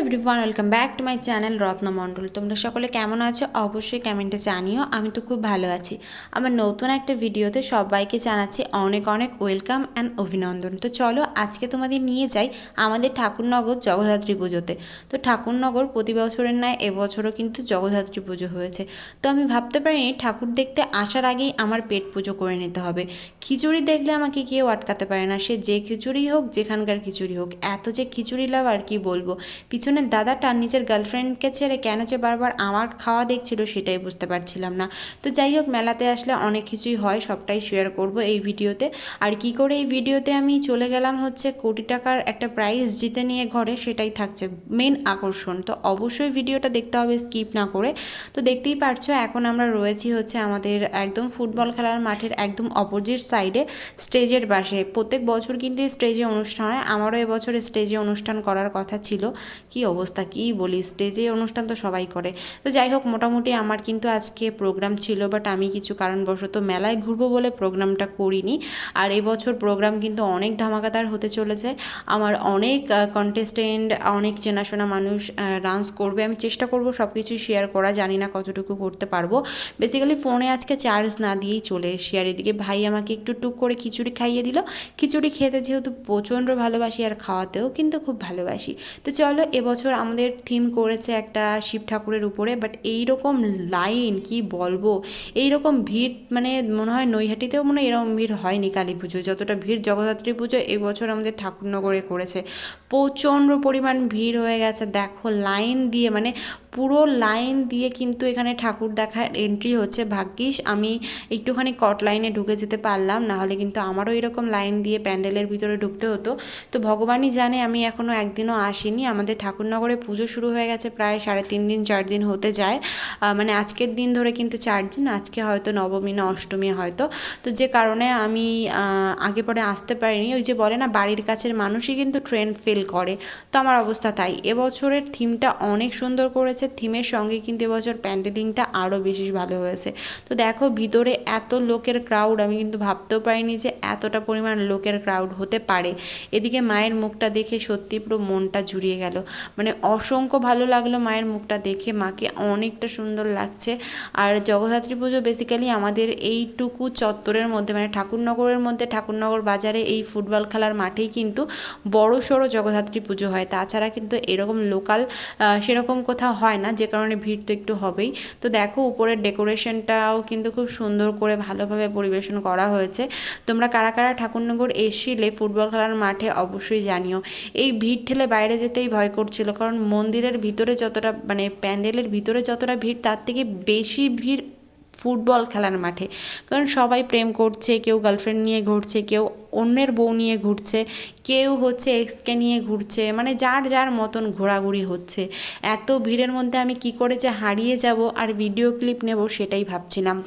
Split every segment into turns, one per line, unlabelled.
Everyone welcome back to my channel Ratna Mondal তোমরা সকলে কেমন আছো? অবশ্যই কমেন্টে জানিও, আমি তো খুব ভালো আছি। আমার নতুন একটা ভিডিওতে সবাইকে জানাচ্ছি অনেক অনেক ওয়েলকাম অ্যান্ড অভিনন্দন। তো চলো, আজকে তোমাদের নিয়ে যাই আমাদের ঠাকুরনগর জগদ্ধাত্রী পুজোতে। তো ঠাকুরনগর প্রতি বছরের ন্যায় এবছরও কিন্তু জগদ্ধাত্রী পুজো হয়েছে। তো আমি ভাবতে পারিনি, ঠাকুর দেখতে আসার আগেই আমার পেট পুজো করে নিতে হবে। খিচুড়ি দেখলে আমাকে কেউ আটকাতে পারে না। সে যে খিচুড়ি হোক, যেখানকার খিচুড়ি হোক, এত যে খিচুড়ি লাভ আর কি বলব? পিছনের দাদাটা নিজের গার্লফ্রেন্ডকে ছেড়ে কেন যে বারবার আমার খাওয়া দেখছিল সেটাই বুঝতে পারছিলাম না। তো যাই হোক, মেলাতে আসলে অনেক কিছুই হয়, সবটাই শেয়ার করব এই ভিডিওতে। আর কি করে এই ভিডিওতে আমি চলে গেলাম হচ্ছে কোটি টাকার একটা প্রাইজ জিতে নিয়ে ঘরে, সেটাই থাকছে মেন আকর্ষণ। তো অবশ্যই ভিডিওটা দেখতে হবে স্কিপ না করে। তো দেখতেই পারছ, এখন আমরা রয়েছি হচ্ছে আমাদের একদম ফুটবল খেলার মাঠের একদম অপোজিট সাইডে স্টেজের পাশে। প্রত্যেক বছর কিন্তু স্টেজে অনুষ্ঠান হয়। আমারও এবছর স্টেজে অনুষ্ঠান করার কথা ছিল। কি অবস্থা, কি বলি স্টেজে অনুষ্ঠান তো সবাই করে। তো যাই হোক, মোটামুটি আমার কিন্তু আজকে প্রোগ্রাম ছিল বাট আমি কিছু কারণবশত মেলায় ঘুরবো বলে প্রোগ্রামটা করিনি। আর এবছর প্রোগ্রাম কিন্তু অনেক ধামাকাদার হতে চলেছে। আমার অনেক কন্টেস্টেন্ট অনেক চেনাশোনা মানুষ ডান্স করবে। আমি চেষ্টা করব সব কিছু শেয়ার করা, জানি না কতটুকু করতে পারব। বেসিক্যালি ফোনে আজকে চার্জ না দিয়েই চলে এসি আর এদিকে ভাই আমাকে একটু টুক করে খিচুড়ি খাইয়ে দিল। খিচুড়ি খেতে যেহেতু প্রচণ্ড ভালোবাসি আর খাওয়াতেও কিন্তু খুব ভালোবাসি। তো চলো এবছর আমাদের থিম করেছে একটা শিব ঠাকুরের উপরে বাট এই রকম লাইন কি বলব? এই রকম ভিড় মানে মনে হয় নৈহাটিতেও মনে হয় এরকম ভিড় হয়নি কালী পুজো। যতটা ভিড় জগদ্ধাত্রী পুজো এবছর আমাদের ঠাকুরনগরে করেছে। প্রচণ্ড পরিমাণ ভিড় হয়ে গেছে। দেখো লাইন দিয়ে মানে পুরো লাইন দিয়ে কিন্তু এখানে ঠাকুর দেখার এন্ট্রি হচ্ছে ভাগ্যিস। আমি একটুখানি কট লাইনে ঢুকে যেতে পারলাম, নাহলে কিন্তু আমারও এরকম লাইন দিয়ে প্যান্ডেলের ভিতরে ঢুকতে হতো। তো ভগবানই জানে আমি এখনও একদিনও আসিনি। আমাদের ঠাকুরনগরে পুজো শুরু হয়ে গেছে প্রায় সাড়ে তিন দিন, চার দিন হতে যায়। মানে আজকের দিন ধরে কিন্তু চার দিন, আজকে হয়তো নবমী না অষ্টমী হয়তো। তো যে কারণে আমি আগে পরে আসতে পারিনি। ওই যে বলে না, বাড়ির কাছের মানুষই কিন্তু ট্রেন ফেল করে। তো আমার অবস্থা তাই। এবছরের থিমটা অনেক সুন্দর করেছে। থিমের সঙ্গে কিন্তু এবছর প্যান্ডেলিংটা আরও বেশি ভালো হয়েছে। তো দেখো, ভিতরে এত লোকের ক্রাউড আমি কিন্তু ভাবতেও পারিনি যে এতটা পরিমাণ লোকের ক্রাউড হতে পারে। এদিকে মায়ের মুখটা দেখে সত্যি পুরো মনটা জুড়িয়ে গেল। মানে অসংখ্য ভালো লাগল মায়ের মুখটা দেখে, মাকে অনেকটা সুন্দর লাগছে। আর জগদ্ধাত্রী পুজো বেসিক্যালি আমাদের এইটুকু চত্বরের মধ্যে মানে ঠাকুরনগরের মধ্যে, ঠাকুরনগর বাজারে এই ফুটবল খেলার মাঠেই কিন্তু বড় সড়ো জগদ্ধাত্রী পুজো হয়। তাছাড়া কিন্তু এরকম লোকাল সেরকম কোথাও হয় না, যে কারণে ভিড় তো একটু হবেই। তো দেখো, উপরের ডেকোরেশনটাও কিন্তু খুব সুন্দর করে ভালোভাবে পরিবেশন করা হয়েছে। তোমরা কারা কারা ঠাকুরনগর এসিলে ফুটবল খেলার মাঠে অবশ্যই জানিও। এই ভিড় ঠেলে বাইরে যেতেই ভয় করছিল, কারণ মন্দিরের ভিতরে যতটা মানে প্যান্ডেলের ভিতরে যতটা ভিড়, তার থেকে বেশি ভিড় ফুটবল খেলার মাঠে। কারণ সবাই প্রেম করছে, কেউ গার্লফ্রেন্ড নিয়ে ঘুরছে, কেউ অন্যের বউ নিয়ে ঘুরছে, কেউ হচ্ছে এক্সকে নিয়ে ঘুরছে মানে যার যার মতন ঘোরাঘুরি হচ্ছে। এত ভিড়ের মধ্যে আমি কি করে যে হারিয়ে যাব আর ভিডিও ক্লিপ নেব সেটাই ভাবছিলাম।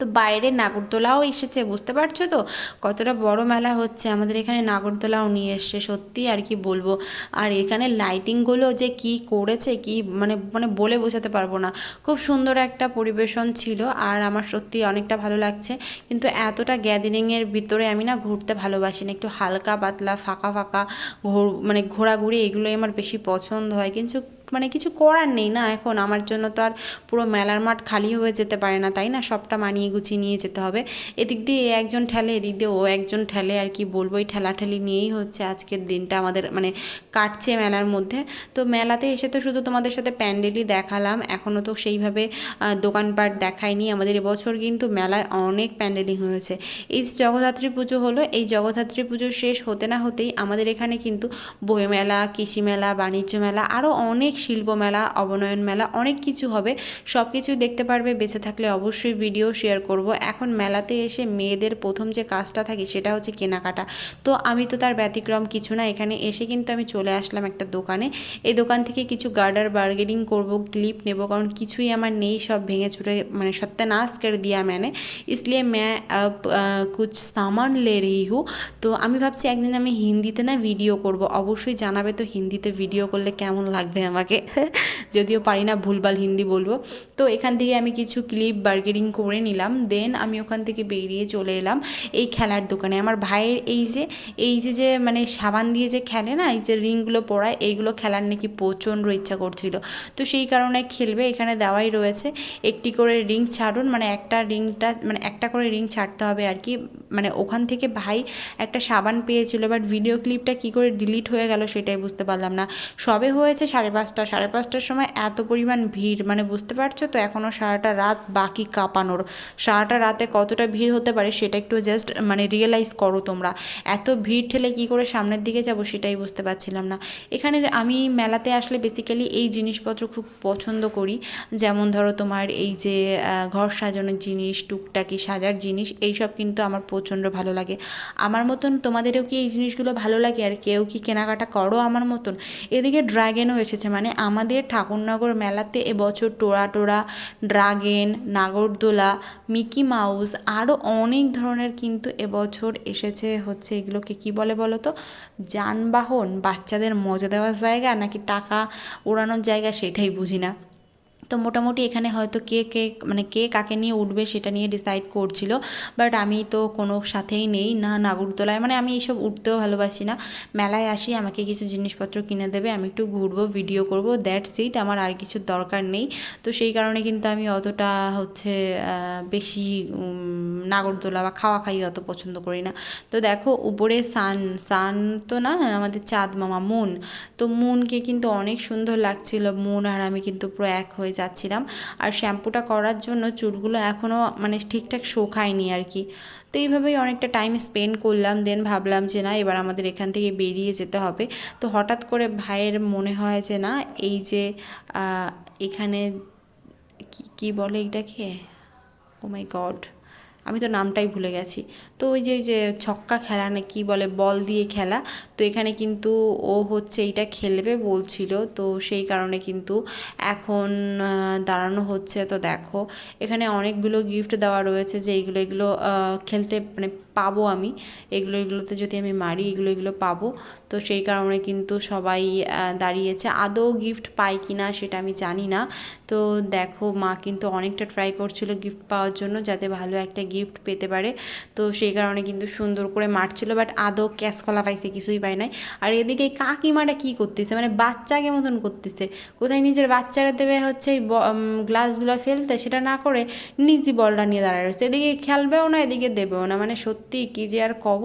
তো বাইরে নাগরদোলাও এসেছে, বুঝতে পারছ তো? কতটা বড় মেলা হচ্ছে। আমাদের এখানে নাগরদোলাও নিয়ে এসছে, সত্যি আর কি বলব। আর এখানে লাইটিংগুলো যে কি করেছে, কি মানে মানে বলে বোঝাতে পারব না। খুব সুন্দর একটা পরিবেশন ছিল আর আমার সত্যি অনেকটা ভালো লাগছে। কিন্তু এতটা গ্যাদারিংয়ের ভিতরে আমি না ঘুরতে ভালোবাসি না একটু হালকা পাতলা, ফাঁকা ফাঁকা, ঘোর মানে ঘোরাঘুরি এগুলোই আমার বেশি পছন্দ হয়। কিন্তু মানে কিছু করার নেই না এখন। আমার জন্য তো আর পুরো মেলার মাঠ খালি হয়ে যেতে পারে না, তাই না? সবটা মানিয়ে গুছিয়ে নিয়ে যেতে হবে। এদিক দিয়ে এ একজন ঠেলে, এদিক দিয়ে ও একজন ঠেলে আর কি বলব, এই ঠেলাঠেলি নিয়েই হচ্ছে আজকের দিনটা আমাদের মানে কাটছে মেলার মধ্যে। তো মেলাতে এসে তো শুধু তোমাদের সাথে প্যান্ডেলই দেখালাম এখনও তো সেইভাবে দোকানপাট দেখায়নি। আমাদের এবছর কিন্তু মেলায় অনেক প্যান্ডেলিং হয়েছে। এই জগদ্ধাত্রী পুজো হলো, এই জগদ্ধাত্রী পুজো শেষ হতে না হতেই আমাদের এখানে কিন্তু বই মেলা কৃষি মেলা বাণিজ্য মেলা আরও অনেক শিল্প মেলা অবনয়ন মেলা অনেক কিছু হবে সব কিছুই দেখতে পারবে বেঁচে থাকলে অবশ্যই ভিডিও শেয়ার করব এখন মেলাতে এসে মেয়েদের প্রথম যে কাজটা থাকে সেটা হচ্ছে কেনাকাটা তো আমি তো তার ব্যতিক্রম কিছু না এখানে এসে কিন্তু আমি চলে আসলাম একটা দোকানে এই দোকান থেকে কিছু গার্ডার বার্গেনিং করব ক্লিপ নেব কারণ কিছুই আমার নেই সব ভেঙে ছুটে মানে সত্যানাশ করে দিয়া मैंने इसलिए मैं अब कुछ सामान ले रही हूँ তো আমি ভাবছি একদিন আমি হিন্দিতে না ভিডিও করব অবশ্যই জানাবে তো হিন্দিতে ভিডিও করলে কেমন লাগবে আমাকে থাকে যদিও পারি না ভুলভাল হিন্দি বলব। তো এখান থেকে আমি কিছু ক্লিপ বার্গেনিং করে নিলাম। দেন আমি ওখান থেকে বেরিয়ে চলে এলাম এই খেলার দোকানে। আমার ভাইয়ের এই যে এই যে যে মানে সাবান দিয়ে যে খেলে না, এই যে রিংগুলো পড়ায় এইগুলো খেলার নাকি প্রচণ্ড ইচ্ছা করছিল। তো সেই কারণে খেলবে, এখানে দেওয়াই রয়েছে। একটি করে রিং ছাড়ুন মানে একটা রিংটা মানে একটা করে রিং ছাড়তে হবে আর কি। মানে ওখান থেকে ভাই একটা সাবান পেয়েছিল বাট ভিডিও ক্লিপটা কী করে ডিলিট হয়ে গেল সেটাই বুঝতে পারলাম না। সবে হয়েছে সাড়ে পাঁচটা সাড়ে পাঁচটার সময় এত পরিমাণ ভিড় মানে বুঝতে পারছ তো? এখনও সারাটা রাত বাকি কাঁপানোর। সারাটা রাতে কতটা ভিড় হতে পারে সেটা একটু জাস্ট মানে রিয়েলাইজ করো তোমরা। এত ভিড় ঠেলে কী করে সামনের দিকে যাব সেটাই বুঝতে পারছিলাম না। এখানে আমি মেলাতে আসলে বেসিক্যালি এই জিনিসপত্র খুব পছন্দ করি। যেমন ধরো তোমার এই যে ঘর সাজানোর জিনিস, টুকটাকি সাজার জিনিস, এইসব কিন্তু আমার প্রচণ্ড ভালো লাগে। আমার মতন তোমাদেরও কি এই জিনিসগুলো ভালো লাগে? আর কেউ কি কেনাকাটা করো আমার মতন? এদিকে ড্রাগনও এসেছে মানে আমাদের ঠাকুরনগর মেলাতে এবছর টোরা টোরা ড্রাগেন, নাগরদোলা, মিকি মাউস আরও অনেক ধরনের কিন্তু এবছর এসেছে হচ্ছে এগুলোকে কি বলে বলো তো যানবাহন, বাচ্চাদের মজা দেওয়ার জায়গা নাকি টাকা ওড়ানোর জায়গা সেটাই বুঝি না। তো মোটামুটি এখানে হয়তো কে কে মানে কে কাকে নিয়ে উঠবে সেটা নিয়ে ডিসাইড করছিল। বাট আমি তো কোনো সাথেই নেই, না নাগরদোলায়। মানে আমি এইসব উঠতেও ভালোবাসি না। মেলায় আসি, আমাকে কিছু জিনিসপত্র কিনে দেবে, আমি একটু ঘুরবো ভিডিও করব দ্যাট সিট আমার আর কিছু দরকার নেই। তো সেই কারণে কিন্তু আমি অতটা হচ্ছে বেশি নাগরদোলা বা খাওয়া খাই অত পছন্দ করি না। তো দেখো, উপরে সান সান তো না, আমাদের চাঁদ মামা, মুন। তো মুনকে কিন্তু অনেক সুন্দর লাগছিল। মুন আর আমি কিন্তু পুরো এক হয়ে যাচ্ছিলাম। আর শ্যাম্পুটা করার জন্য চুলগুলো এখনও মানে ঠিকঠাক শোকায়নি আর কি। তো এইভাবেই অনেকটা টাইম স্পেন্ড করলাম দেন ভাবলাম যে না, এবার আমাদের এখান থেকে বেরিয়ে যেতে হবে। তো হঠাৎ করে ভাইয়ের মনে হয় যে না, এই যে এখানে কি- বলে এটাকে? ও মাই গড আমি তো নামটাই ভুলে গেছি। তো ওই যে যে ছক্কা খেলা না কি বলে, বল দিয়ে খেলা, তো এখানে কিন্তু ও হচ্ছে এইটা খেলবে বলছিল। তো সেই কারণে কিন্তু এখন দাঁড়ানো হচ্ছে। তো দেখো, এখানে অনেকগুলো গিফট দেওয়া রয়েছে যে এইগুলো, এগুলো খেলতে মানে পাবো আমি। এগুলো, এগুলোতে যদি আমি মারি, এগুলো এগুলো পাবো। তো সেই কারণে কিন্তু সবাই দাঁড়িয়েছে। আদৌ গিফট পাই কি না সেটা আমি জানি না। তো দেখো, মা কিন্তু অনেকটা ট্রাই করছিল গিফট পাওয়ার জন্য যাতে ভালো একটা গিফট পেতে পারে। তো সেই কারণে কিন্তু সুন্দর করে মারছিল বাট আদৌ ক্যাশ কলা পাইছে, কিছুই পায় নাই। আর এদিকে কাকিমাটা কী করতেছে? মানে বাচ্চাকে মতন করতেছে। কোথায় নিজের বাচ্চারা দেবে হচ্ছে গ্লাসগুলো ফেলতে? সেটা না করে নিজে বলটা নিয়ে দাঁড়ায় রয়েছে। এদিকে খেলবেও না, এদিকে দেবেও না। মানে সত্যি কী যে আর কব?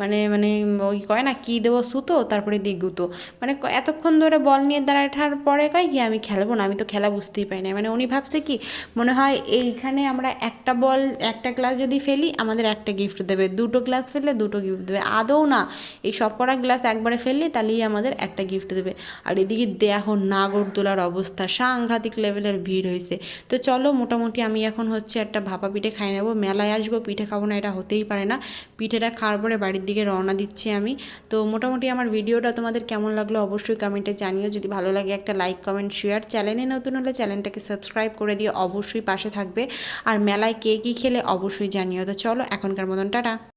মানে মানে ওই কয় না, কী দেবো সুতো, তারপরে দিক গুতো। মানে এতক্ষণ ধরে বল নিয়ে দাঁড়ায় থাকার পরে কয় কি, আমি খেলব না, আমি তো খেলা বুঝতেই পারি না। মানে উনি ভাবছে কি, মনে হয় এইখানে আমরা একটা বল, একটা গ্লাস যদি ফেলি, আমাদের একটা গিফট দেবে। দুটো গ্লাস ফেললে দুটো গিফট দেবে। আদৌ না, এই সব কটা গ্লাস একবারে ফেললে, তাহলেই আমাদের একটা গিফট দেবে। আর এদিকে দেখো নাগরদোলার অবস্থা, সাংঘাতিক লেভেলের ভিড় হয়েছে। তো চলো, মোটামুটি আমি এখন হচ্ছে একটা ভাপা পিঠে খাই নেব। মেলায় আসব, পিঠে খাব না, এটা হতেই পারে না, পিঠেটা খাওয়ার পরে বাড়ির দিকে রওনা দিচ্ছি আমি। তো মোটামুটি আমার ভিডিওটা তোমাদের কেমন লাগল অবশ্যই কমেন্টে জানিও। যদি ভালো লাগে একটা লাইক কমেন্ট শেয়ার চ্যানেলে নতুন হলে চ্যানেলটাকে সাবস্ক্রাইব করে দিয়ে অবশ্যই পাশে থাকবে। আর মেলায় কে কী খেলে অবশ্যই জানিও। তো চলো এখনকার মতন, টাটা।